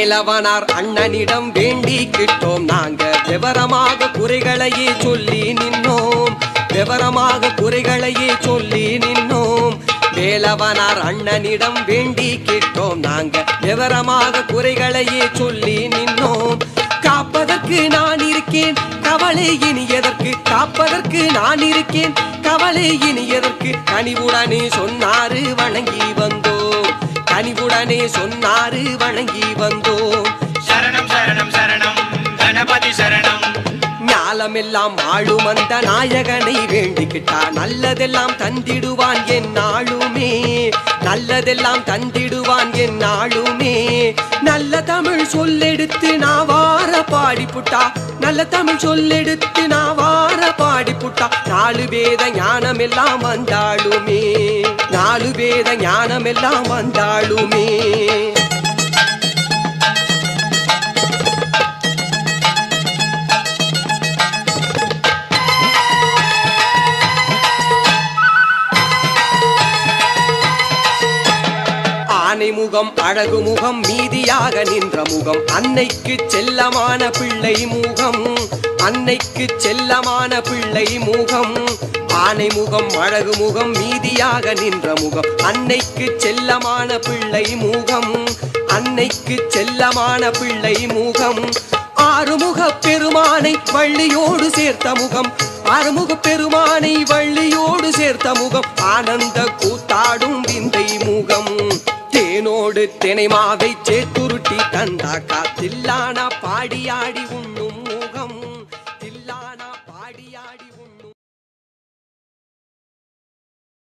வேலவனார் அண்ணனிடம் வேண்டிக்கிட்டோம். நாங்க விவரமாக குறைகளையே சொல்லி நின்னோம். விவரமாக குறைகளையே சொல்லி நின்னோம். வேலவனார் அண்ணனிடம் வேண்டிக்கிட்டோம். நாங்க விவரமாக குறைகளையே சொல்லி நின்னோம். காப்பதற்கு நான் இருக்கேன். கவலை இனி எதற்கு? காப்பதற்கு நான் இருக்கேன். கவலை இனி எதற்கு? கனிவுடனே சொன்னாரு வணங்கி கனிவுடனே சொன்னாரு வணங்கி வந்தோம். சரணம் சரணம் சரணம். கணபதி சரணம். ஞாலமெல்லாம் ஆளும் அந்த நாயகனை வேண்டிக்கிட்டா நல்லதெல்லாம் தந்திடுவான் என் நாளுமே நல்லதெல்லாம் தந்திடுவான் என் நாளுமே நல்ல தமிழ் சொல்லெடுத்து நான் வார பாடிப்புட்டா. நல்ல தமிழ் சொல்லெடுத்து நான் வார பாடிப்புட்டா. நாலு வேத ஞானமெல்லாம் வந்தாளுமே. நாலு வேத ஞானமெல்லாம் வந்தாளுமே. ஆனை முகம் அழகு முகம் மீதியாக நின்ற முகம். அன்னைக்கு செல்லமான பிள்ளை முகம் அன்னைக்கு செல்லமான பிள்ளை முகம். ஆனை முகம் அழகு முகம் மீதியாக நின்ற முகம். அன்னைக்கு செல்லமான பிள்ளை முகம் அன்னைக்கு செல்லமான பிள்ளை முகம். ஆறுமுக பெருமானை வள்ளியோடு சேர்த்த முகம். ஆறுமுக பெருமானை வள்ளியோடு சேர்த்த முகம். ஆனந்த கூத்தாடும் விந்தை தேனோடு தினைமாவை சேத்துருட்டி தந்தாக்கா தில்லானா பாடியாடி உண்ணும் முகம். தில்லானா பாடியாடி